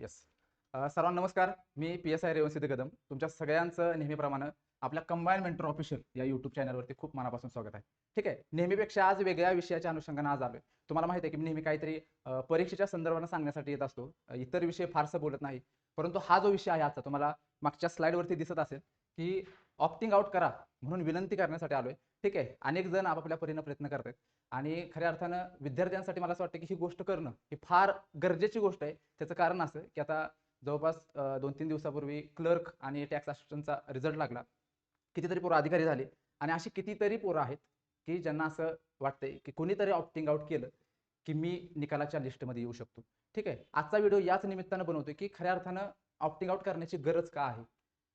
Yes सर्वांना नमस्कार. मी P S I Revansiddh Kadam. तुमच्या सगळ्यांचं नेहमीप्रमाणे आपल्या कंबाईन मेंटर ऑफिशियल या युट्यूब चॅनलवरती खूप मनापासून स्वागत आहे. ठीक आहे? नेहमीपेक्षा आज वेगळ्या विषयाच्या अनुषंगाने आज आलोय. तुम्हाला माहिती आहे की मी नेहमी काहीतरी परीक्षेच्या संदर्भानं सांगण्यासाठी येत असतो. इतर विषय फारसं बोलत नाही. परंतु हा जो विषय आहे आजचा तुम्हाला मागच्या स्लाईडवरती दिसत असेल की ऑप्टिंग आउट करा म्हणून विनंती करण्यासाठी आलोय. ठीक आहे? अनेक जण आपापल्या परीनं प्रयत्न करतात. आणि खऱ्या अर्थानं विद्यार्थ्यांसाठी मला असं वाटतं की ही गोष्ट करणं ही फार गरजेची गोष्ट आहे. त्याचं कारण असं की आता जवळपास दोन तीन दिवसापूर्वी क्लर्क आणि टॅक्स असिस्टंटचा रिझल्ट लागला. कितीतरी पोरं अधिकारी झाले. आणि अशी कितीतरी पोरं आहेत की ज्यांना असं वाटतंय की कोणीतरी ऑप्टिंग आउट केलं की मी निकालाच्या लिस्टमध्ये येऊ शकतो. ठीक आहे? आजचा व्हिडिओ याच निमित्तानं बनवतोय की खऱ्या अर्थानं ऑप्टिंग आउट करण्याची गरज का आहे?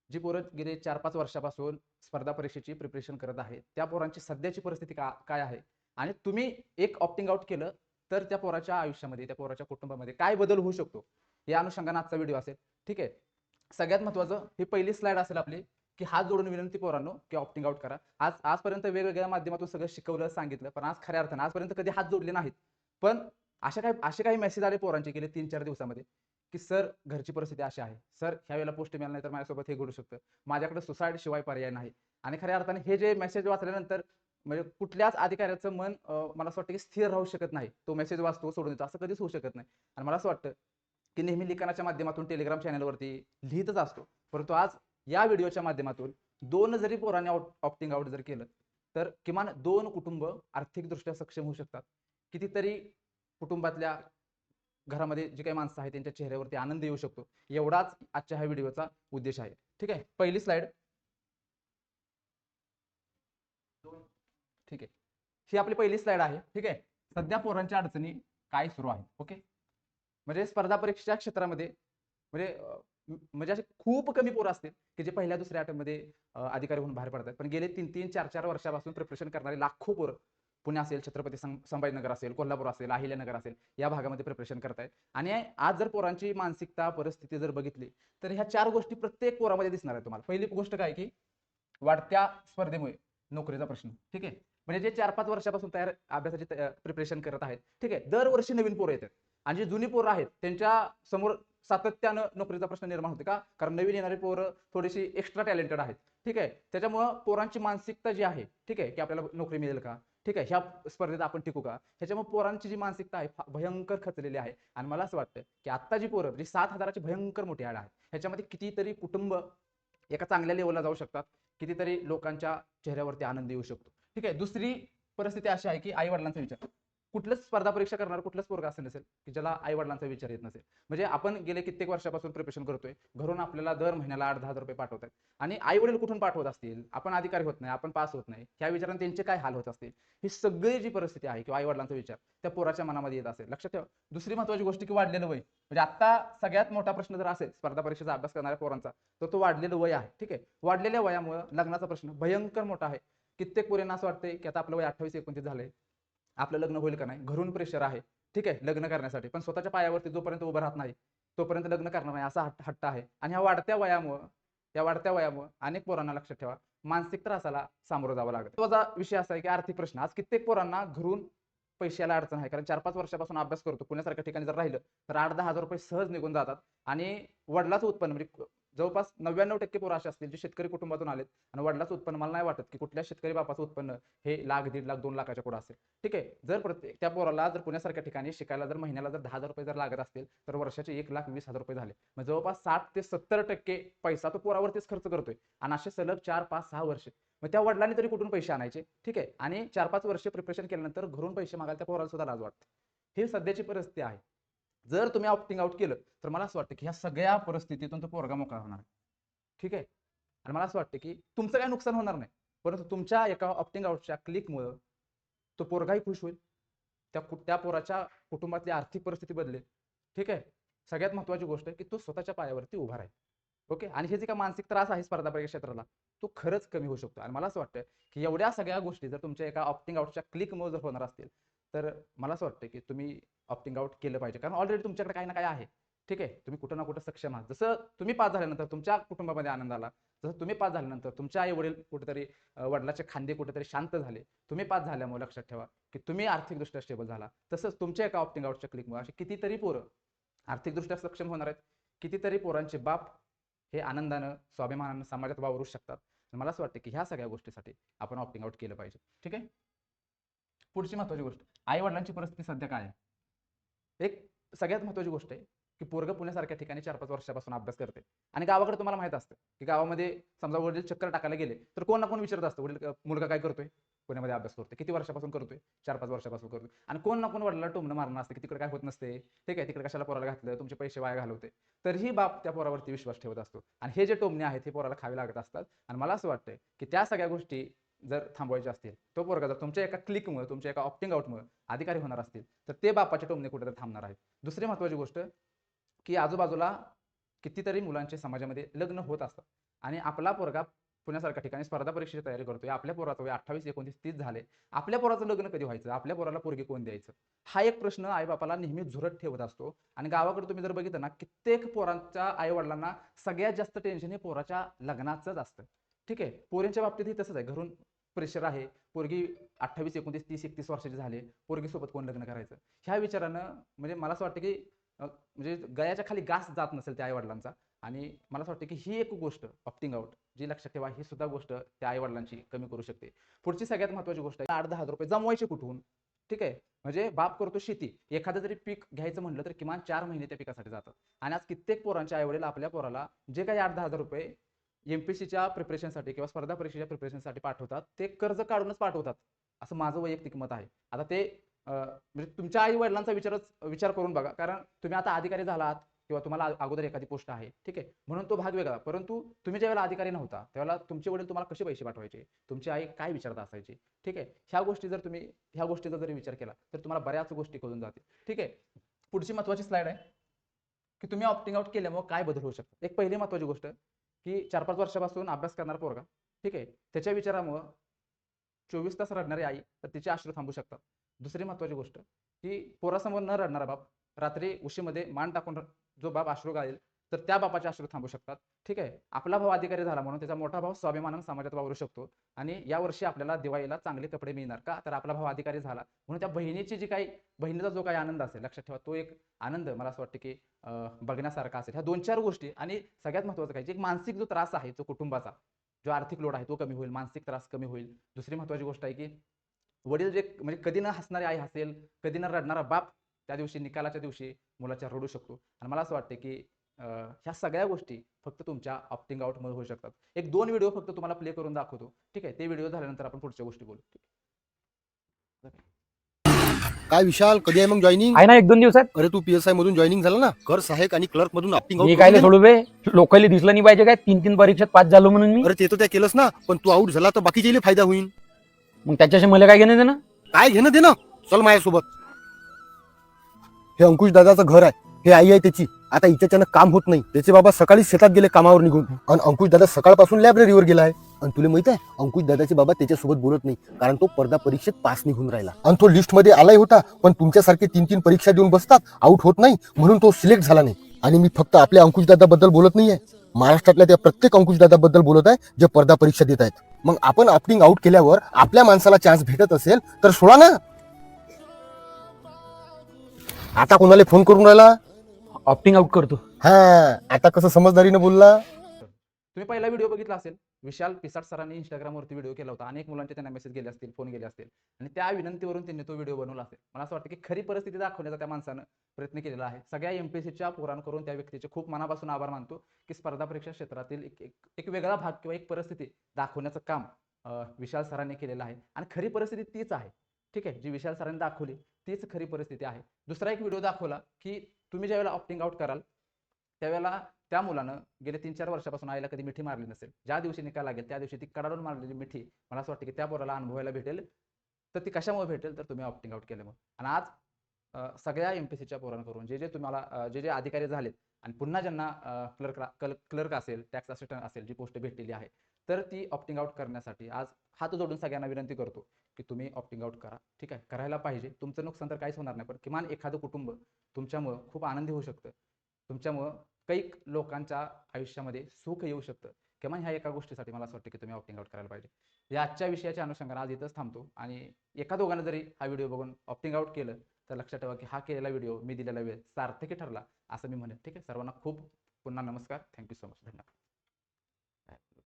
जी पोरं गेले चार पाच वर्षापासून स्पर्धा परीक्षेची प्रिपरेशन करत आहेत त्या पोरांची सध्याची परिस्थिती का काय आहे? आणि तुम्ही एक ऑप्टिंग आउट केलं तर त्या पोराच्या आयुष्यामध्ये त्या पोराच्या कुटुंबामध्ये काय बदल होऊ शकतो? या अनुषंगाने आजचा व्हिडिओ असेल. ठीक आहे? सगळ्यात महत्वाचं ही पहिली स्लाइड असेल आपली की हात जोडून विनंती पोरांनो की ऑप्टिंग आउट करा. आज आजपर्यंत वेगवेगळ्या माध्यमातून सगळं शिकवलं सांगितलं पण आज खऱ्या अर्थानं आजपर्यंत कधी हात जोडले नाहीत. पण अशा काही असे काही मेसेज आले पोरांचे गेले तीन चार दिवसामध्ये. की सर घरची परिस्थिती अशी आहे. सर ह्या वेळेला पोस्ट मिळालं नाही तर माझ्यासोबत हे घडू शकतं. माझ्याकडे सुसाईड शिवाय पर्याय नाही. आणि खऱ्या अर्थाने हे जे मेसेज वाचल्यानंतर म्हणजे कुठल्याच अधिकाऱ्याचं मन मला असं वाटतं की स्थिर राहू शकत नाही. तो मेसेज वाचतो सोडून देतो. असं कधीच होऊ शकत नाही. आणि मला असं वाटतं की नेहमी लिखाणाच्या माध्यमातून टेलिग्राम चॅनलवरती लिहितच असतो. परंतु आज या व्हिडिओच्या माध्यमातून दोन जरी पोरांनी आउट ऑप्टिंग आउट जर केलं तर किमान दोन कुटुंब आर्थिकदृष्ट्या सक्षम होऊ शकतात. कितीतरी कुटुंबातल्या घरामध्ये जे काही माणसं आहेत त्यांच्या चेहऱ्यावरती आनंद येऊ शकतो. एवढाच आजच्या ह्या व्हिडिओचा उद्देश आहे. ठीक आहे? पहिली स्लाइड ठीक आहे. ही आपली पहिली स्लाइड आहे. ठीक आहे? सध्या पोरांच्या अडचणी काय सुरू आहेत? ओके? म्हणजे स्पर्धा परीक्षेच्या क्षेत्रामध्ये म्हणजे म्हणजे असे खूप कमी पोरं असतील की जे पहिल्या दुसऱ्या आठवड्यामध्ये अधिकारी होऊन बाहेर पडतात. पण गेले तीन तीन चार चार वर्षापासून प्रिपरेशन करणारे लाखो पोरं पुणे असेल छत्रपती संभाजीनगर असेल कोल्हापूर असेल अहिल्यानगर असेल या भागामध्ये प्रिपरेशन करतायत. आणि आज जर पोरांची मानसिकता परिस्थिती जर बघितली तर ह्या चार गोष्टी प्रत्येक पोरामध्ये दिसणार आहे तुम्हाला. पहिली गोष्ट काय की वाढत्या स्पर्धेमुळे नोकरीचा प्रश्न. ठीक आहे? म्हणजे जे चार पाच वर्षापासून तयार अभ्यासाची प्रिपरेशन करत आहेत ठीक आहे? दरवर्षी नवीन पोरं येतात. आणि जे जुनी पोरं आहेत त्यांच्यासमोर सातत्यानं नोकरीचा प्रश्न निर्माण होते का? कारण नवीन येणारी पोरं थोडीशी एक्स्ट्रा टॅलेंटेड आहेत. ठीक आहे? त्याच्यामुळं पोरांची मानसिकता जी आहे ठीक आहे की आपल्याला नोकरी मिळेल का? ठीक आहे ह्या स्पर्धेत आपण टिकू का? ह्याच्यामुळे पोरांची जी मानसिकता आहे भयंकर खचलेली आहे. आणि मला असं वाटतं की आत्ता जी पोरं जी सात हजाराची भयंकर मोठी आड आहे ह्याच्यामध्ये कितीतरी कुटुंब एका चांगल्या लेवलला जाऊ शकतात. कितीतरी लोकांच्या चेहऱ्यावरती आनंद येऊ शकतो. ठीक आहे दुसरी परिस्थिती अशी आहे की आई वडिलांचा विचार. कुठलंच स्पर्धा परीक्षा करणार कुठलंच पोरगा असं नसेल की ज्याला आई वडिलांचा विचार येत नसेल. म्हणजे आपण गेले कित्येक वर्षापासून प्रिपरेशन करतोय घरून आपल्याला दर महिन्याला आठ दहा हजार रुपये पाठवतात आणि आई वडील कुठून पाठवत असतील? आपण अधिकारी होत नाही आपण पास होत नाही. ह्या विचाराने त्यांचे काय हाल होत असतील? ही सगळी जी परिस्थिती आहे किंवा आई वडिलांचा विचार त्या पोराच्या मनामध्ये येत असेल. लक्षात ठेवा. दुसरी महत्वाची गोष्ट की वाढलेलं वय. म्हणजे आता सगळ्यात मोठा प्रश्न जर असेल स्पर्धा परीक्षेचा अभ्यास करणाऱ्या पोरांचा तर तो वाढलेलं वय आहे. ठीक आहे? वाढलेल्या वयामुळे लग्नाचा प्रश्न भयंकर मोठा आहे. कित्येक पोरींना असं वाटतंय की आता आपलं वय अठ्ठावीस एकोणतीस झालंय. आपलं लग्न होईल का नाही? घरून प्रेशर आहे. ठीक आहे लग्न करण्यासाठी. पण स्वतःच्या पायावरती जोपर्यंत उभं राहत नाही तोपर्यंत लग्न करणार नाही म्हणजे असा हट्ट हट्ट आहे. आणि ह्या वाढत्या वयामुळं या वाढत्या वयामुळं अनेक पोरांना लक्षात ठेवा मानसिक त्रासाला सामोरं जावं लागतं. माझा विषय असा आहे की आर्थिक प्रश्न. आज कित्येक पोरांना घरून पैशाला अडचण आहे. कारण चार पाच वर्षापासून अभ्यास करतो. पुण्यासारख्या ठिकाणी जर राहिलं तर आठ दहा हजार रुपये सहज निघून जातात. आणि वडिलाचं उत्पन्न म्हणजे जवळपास नव्याण्णव टक्के पोरं असे असतील जे शेतकरी कुटुंबातून आलेत आणि वडिलाचं उत्पन्न मला नाही वाटत की कुठल्या शेतकरी बापाचं उत्पन्न हे लाख दीड लाख दोन लाखाच्या पुढे असेल. ठीक आहे जर प्रत्येक त्या पोराला जर पुण्यासारख्या ठिकाणी शिकायला जर महिन्याला जर दहा हजार रुपये जर लागत असतील तर वर्षाचे एक लाख वीस हजार रुपये झाले. मग जवळपास साठ ते सत्तर टक्के पैसा तो पोरावरतीच खर्च करतोय आणि असे सलग चार पाच सहा वर्ष. मग त्या वडिलांनी तरी कुठून पैसे आणायचे? ठीक आहे आणि चार पाच वर्ष प्रिपरेशन केल्यानंतर घरून पैसे मागायला त्या पोराला सुद्धा लाज वाटते. ही सध्याची परिस्थिती आहे. जर तुम्ही ऑप्टिंग आउट केलं तर मला असं वाटतं की ह्या सगळ्या परिस्थितीतून तो पोरगा मोकळा होणार. ठीक आहे? आणि मला असं वाटतं की तुमचं काही नुकसान होणार नाही. परंतु तुमच्या एका ऑप्टिंग आउटच्या क्लिकमुळं तो पोरगाही खुश होईल. त्या त्या पोराच्या कुटुंबातली आर्थिक परिस्थिती बदलेल. ठीक आहे? सगळ्यात महत्वाची गोष्ट आहे की तो स्वतःच्या पायावरती उभा राहील. ओके? आणि हे जे काय मानसिक त्रास आहे स्पर्धा परीक्षा क्षेत्राला तो खरंच कमी होऊ शकतो. आणि मला असं वाटतं की एवढ्या सगळ्या गोष्टी जर तुमच्या एका ऑप्टिंग आउटच्या क्लिकमुळे जर होणार असतील तर मला असं वाटतं की तुम्ही ऑप्टिंग आउट केलं पाहिजे. कारण ऑलरेडी तुमच्याकडे काही ना काही आहे. ठीक आहे? तुम्ही कुठं ना कुठं सक्षम आहात. जसं तुम्ही पास झाल्यानंतर तुमच्या कुटुंबामध्ये आनंद आला. जसं तुम्ही पास झाल्यानंतर तुमच्या आई वडील कुठेतरी वडिलाचे खांदे कुठेतरी शांत झाले. तुम्ही पास झाल्यामुळे लक्षात ठेवा की तुम्ही आर्थिकदृष्ट्या स्टेबल झाला. तसंच तुमच्या एका ऑप्टिंग आउटच्या क्लिकमुळे असे कितीतरी पोरं आर्थिकदृष्ट्या सक्षम होणार आहेत. कितीतरी पोरांचे बाप हे आनंदानं स्वाभिमानानं समाजात वावरू शकतात. मला असं वाटतं की ह्या सगळ्या गोष्टीसाठी आपण ऑप्टिंग आउट केलं पाहिजे. ठीक आहे? पुढची महत्वाची गोष्ट. आई वडिलांची परिस्थिती सध्या काय आहे? एक सगळ्यात महत्वाची गोष्ट आहे की पोरग पुण्यासारख्या ठिकाणी चार पाच वर्षापासून अभ्यास करते. आणि गावाकडे तुम्हाला माहीत असतं की गावामध्ये समजा वडील चक्कर टाकायला गेले तर कोण ना कोण विचारत असतं वडील मुलगा काय करतोय? पुण्यामध्ये अभ्यास करतोय. किती वर्षापासून करतोय? चार पाच वर्षापासून करतोय. आणि कोण ना कोण वडिला टोमणं मारणं असतं की तिकडे काय होत नसते. ठीक आहे तिकडे कशाला पोराला घातलं? तुमचे पैसे वाया घालवते. तरीही बाप त्या पोरावरती विश्वास ठेवत असतो. आणि हे जे टोमणे आहेत हे पोराला खावे लागत असतात. आणि मला असं वाटतंय की त्या सगळ्या गोष्टी जर थांबवायचे असतील तो पोरगा जर तुमच्या एका क्लिकमुळे तुमच्या एका ऑप्टिंग आउटमुळे अधिकारी होणार असतील तर ते बापाच्या टोमने कुठेतरी थांबणार आहेत. दुसरी महत्वाची गोष्ट की आजूबाजूला कितीतरी मुलांचे समाजामध्ये लग्न होत असतात आणि आपला पोरगा पुण्यासारख्या ठिकाणी स्पर्धा परीक्षेची तयारी करतोय. आपल्या पोराचं वय अठ्ठावीस एकोणतीस तीस झाले. आपल्या पोराचं लग्न कधी व्हायचं? आपल्या पोराला पोरगी कोण द्यायचं? हा एक प्रश्न आईबापाला नेहमी झुरत ठेवत असतो. आणि गावाकडे तुम्ही जर बघितलं ना कित्येक पोरांच्या आई वडिलांना सगळ्यात जास्त टेन्शन हे पोराच्या लग्नाचंच असतं. ठीक आहे? पोरींच्या बाबतीतही तसंच आहे. घरून प्रेशर आहे. पोरगी अठ्ठावीस एकोणतीस तीस एकतीस वर्षाची झाले. पोरगीसोबत कोण लग्न करायचं? ह्या विचारानं म्हणजे मला असं वाटतं की म्हणजे गळ्याच्या खाली घास जात नसेल त्या आईवडिलांचा. आणि मला असं वाटतं की ही एक गोष्ट ऑप्टिंग आउट जी लक्षात ठेवा ही सुद्धा गोष्ट त्या आईवडिलांची कमी करू शकते. पुढची सगळ्यात महत्वाची गोष्ट आहे आठ दहा हजार रुपये जमवायचे कुठून? ठीक आहे? म्हणजे बाप करतो शेती. एखादं जरी पीक घ्यायचं म्हटलं तर किमान चार महिने त्या पिकासाठी जातात आणि आज कित्येक पोरांचे आईवडील आपल्या पोराला जे काही आठ दहा हजार रुपये एमपीसीच्या प्रिपरेशनसाठी किंवा स्पर्धा परीक्षेच्या प्रिपरेशनसाठी पाठवतात. ते कर्ज काढूनच पाठवतात. असं माझं वैयक्तिक मत आहे. आता ते म्हणजे तुमच्या आई वडिलांचा विचारच विचार करून बघा. कारण तुम्ही आता अधिकारी झालात किंवा तुम्हाला अगोदर एखादी पोस्ट आहे. ठीक आहे? म्हणून तो भाग वेगळा. परंतु तुम्ही ज्यावेळेला अधिकारी नव्हता त्यावेळेला तुमचे वडील तुम्हाला कसे पैसे पाठवायचे? तुमची आई काय विचारत असायची? ठीक आहे? ह्या गोष्टी जर तुम्ही ह्या गोष्टीचा जरी विचार केला तर तुम्हाला बऱ्याच गोष्टी कळून जातील. ठीक आहे? पुढची महत्वाची स्लाइड आहे. की तुम्ही ऑप्टिंग आउट केल्यामुळे काय बदल होऊ शकतात? एक पहिली महत्वाची गोष्ट की चार पाच वर्षापासून अभ्यास करणारा पोरगा. ठीक आहे? त्याच्या विचारामुळं चोवीस तास रडणारी आई तर तिचे आश्रय थांबू शकतात. दुसरी महत्वाची गोष्ट की पोरासमोर न रडणारा बाप रात्री उशीमध्ये मान टाकून जो बाप आश्रू गाळेल तर त्या बापाचे अश्रू थांबू शकतात. ठीक आहे? आपला भाऊ अधिकारी झाला म्हणून त्याचा मोठा भाऊ स्वाभिमानानं समाजात वावरू शकतो. आणि यावर्षी आपल्याला दिवाळीला चांगले कपडे मिळणार का? तर आपला भाऊ अधिकारी झाला. म्हणून त्या बहिणीची जी काही बहिणीचा जो काही आनंद असेल लक्षात ठेवा तो एक आनंद मला असं वाटतं की बघण्यासारखा असेल. ह्या दोन चार गोष्टी आणि सगळ्यात महत्वाचं काय? जे एक मानसिक जो त्रास आहे तो कुटुंबाचा जो आर्थिक लोड आहे तो कमी होईल मानसिक त्रास कमी होईल. दुसरी महत्वाची गोष्ट आहे की वडील जे म्हणजे कधी न हसणारी आई हसेल कधी न रडणारा बाप त्या दिवशी निकालाच्या दिवशी मुलाच्या रडू शकतो. आणि मला असं वाटतं की ह्या सगळ्या गोष्टी फक्त तुमच्या ऑप्टिंग आउटमध्ये होऊ शकतात. एक दोन व्हिडिओ फक्त तुम्हाला प्ले करून दाखवतो. ठीक आहे? ते व्हिडिओ झाल्यानंतर आपण पुढच्या गोष्टी बोलू. काय विशाल कधी आहे मग जॉईनिंग आहे ना एक दोन दिवसात. अरे तू पीएसआय मधून जॉईनिंग झाला ना? कर सहायक आणि क्लर्क मधून अपटिंग मी काय सोडू बे? लोकांना दिसलं नाही पाहिजे काय? तीन तीन परीक्षेत पास झालो म्हणून मी. अरे ते तर त्या केलंस ना पण तू आउट झाला तर बाकीचे फायदा होईल मग त्याच्याशी मला काय घेणं देणं? काय घेणं दे ना चल माझ्यासोबत. हे अंकुश दादाचं घर आहे. हे आई आहे त्याची. आता हिच्याच्यानं काम होत नाही. त्याचे बाबा सकाळी शेतात गेले कामावर निघून. आणि अंकुश दादा सकाळपासून लायब्ररीवर गेला आहे आणि तुला माहीत आहे अंकुश दादाचे बाबा त्याच्यासोबत बोलत नाही. कारण तो स्पर्धा परीक्षेत पास निघून राहिला. आणि तो लिस्टमध्ये आलाय होता पण तुमच्यासारखे तीन तीन परीक्षा देऊन बसतात आउट होत नाही म्हणून तो सिलेक्ट झाला नाही. आणि मी फक्त आपल्या अंकुशबद्दल बोलत नाहीये. महाराष्ट्रातल्या त्या प्रत्येक अंकुशबद्दल बोलत आहे जे स्पर्धा परीक्षा देत आहेत. मग आपण ऑप्टिंग आउट केल्यावर आपल्या माणसाला चान्स भेटत असेल तर सोडा ना. आता कोणाला फोन करून राहिला? ऑप्टिंग आउट करतो. हा आता कसं समजदारीनं बोलला. तुम्ही पहिला व्हिडिओ बघितला असेल विशाल पिसाट सरांनी इंस्टाग्रामवरती व्हिडिओ केला होता. अनेक मुलांचे त्यांना मेसेज गेले असतील फोन गेले असतील. आणि त्या विनंतीवरून त्यांनी तो व्हिडिओ बनवला असेल. मला असं वाटतं की खरी परिस्थिती दाखवण्याचा त्या माणसानं प्रयत्न केलेला आहे. सगळ्या एमपीएससीच्या पोरांकडून त्या व्यक्तीचे खूप मनापासून आभार मानतो की स्पर्धा परीक्षा क्षेत्रातील एक एक, एक वेगळा भाग किंवा एक परिस्थिती दाखवण्याचं काम विशाल सरांनी केलेलं आहे. आणि खरी परिस्थिती तीच आहे. ठीक आहे जी विशाल सरांनी दाखवली तीच खरी परिस्थिती आहे. दुसरा एक व्हिडिओ दाखवला की तुम्ही ज्यावेळेला ऑप्टिंग आउट कराल त्यावेळेला त्या मुलानं गेल्या तीन चार वर्षापासून आईला कधी मिठी मारली नसेल. ज्या दिवशी निकाल लागेल त्या दिवशी ती कडाडून मारलेली मिठी मला असं वाटतं की त्या पोराला अनुभवायला भेटेल. तर ती कशामुळे भेटेल? तर तुम्ही ऑप्टिंग आउट केल्यामुळे आणि आज अं, सगळ्या एमपीसीच्या पोरांकडून जे जे तुम्हाला जे जे अधिकारी झालेत आणि पुन्हा ज्यांना क्लर्क क्लर्क असेल टॅक्स असिस्टंट असेल जी पोस्ट भेटलेली आहे तर ती ऑप्टिंग आउट करण्यासाठी आज हात जोडून सगळ्यांना विनंती करतो की तुम्ही ऑप्टिंग आउट करा. ठीक आहे? करायला पाहिजे. तुमचं नुकसान तर काहीच होणार नाही पण किमान एखादं कुटुंब तुमच्यामुळं खूप आनंदी होऊ शकतं. तुमच्यामुळं कैक लोकांच्या आयुष्यामध्ये सुख येऊ शकतं. किमान ह्या एका गोष्टीसाठी मला असं वाटतं की तुम्ही ऑप्टिंग आउट करायला पाहिजे. या आजच्या विषयाच्या अनुषंगाने आज इथंच थांबतो आणि एका दोघांना जरी हा व्हिडिओ बघून ऑप्टिंग आउट केलं तर लक्षात ठेवा की हा केलेला व्हिडिओ मी दिलेला वेळ सार्थकी ठरला असं मी म्हणेन. ठीक आहे? सर्वांना खूप पुन्हा नमस्कार. थँक्यू सो मच धन्यवाद.